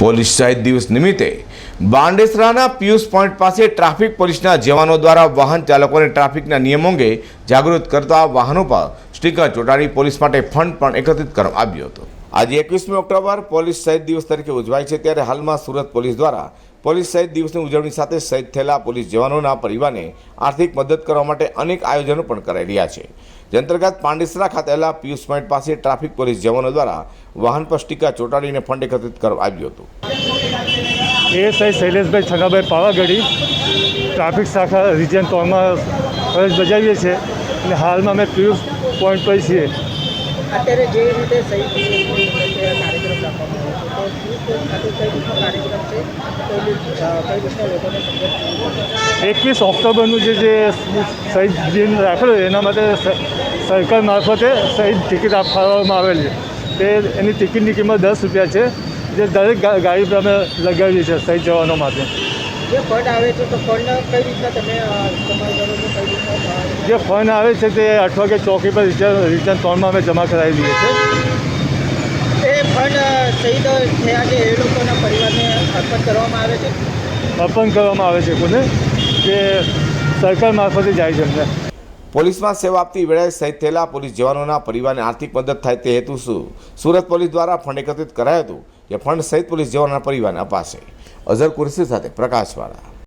Police શહીદ દિવસ નિમિત્તે બાંડેસરાના પિયુષ પોઈન્ટ પાસે ટ્રાફિક પોલીસના જવાનો દ્વારા વાહન ચાલકોને ટ્રાફિકના નિયમો અંગે જાગૃત કરતા વાહનો પર સ્ટીકર ચોંટાડી પોલીસ માટે ફંડ પણ એકત્રિત કરવામાં આવ્યો હતો. આજે એકવીસમી ઓક્ટોબર પોલીસ શહીદ દિવસ તરીકે ઉજવાય છે ત્યારે હાલમાં સુરત પોલીસ દ્વારા પોલીસ શહીદ દિવસની ઉજવણી સાથે શહીદ થયેલા પોલીસ જવાનોના પરિવારને આર્થિક મદદ કરવા માટે અનેક આયોજનો પણ કરાઈ રહ્યા છે. જે અંતર્ગત પાંડેસરા ખાતે આવેલા પિયુષ પોઈન્ટ પાસે ટ્રાફિક પોલીસ જવાનો દ્વારા વાહન પર સ્ટીકર ચોંટાડીને ફંડ એકત્રિત કરવામાં આવ્યું હતું. એએસઆઈ શૈલેષભાઈ છગાભાઈ પાવાગઢી ટ્રાફિક શાખા રિજન ત્રણમાં ફરજ બજાવીએ છીએ અને હાલમાં અમે પિયુષ પોઈન્ટ પર છીએ. અત્યારે જે રીતે છે છે લોકોને એકવીસ ઓક્ટોબરનું જે જે શહીદ દિન રાખેલો એના માટે સરકાર મારફતે શહીદ ટિકિટ આપવામાં આવેલી છે. તે, એની ટિકિટની કિંમત દસ રૂપિયા છે, જે દરેક ગાડી પર અમે લગાવીએ છીએ શહીદ જવાનો માટે જે ફંડ આવે છે તો ફંડ કઈ રીતના તમે જે ફંડ આવે છે તે અઠવાડિયે ચોકી પર રિટર્ન રિટર્ન ત્રણમાં અમે જમા કરાવી દઈએ છીએ. એ ફંડ શહીદ થયા છે એ લોકોના પરિવારને અર્પણ કરવામાં આવે છે? અર્પણ કરવામાં આવે છે કોને? કે સરકાર મારફતે જાય છે એમને. પોલીસમાં સેવા આપતી વેળાએ શહીદ થયેલા પોલીસ જવાનોના પરિવારને આર્થિક મદદ થાય તે હેતુ સુરત પોલીસ દ્વારા ફંડ એકત્રિત કરાયું હતું. જે ફંડ સહિત પોલીસ જવાનના પરિવારને અપાશે. અઝર કુરશી સાથે પ્રકાશવાળા.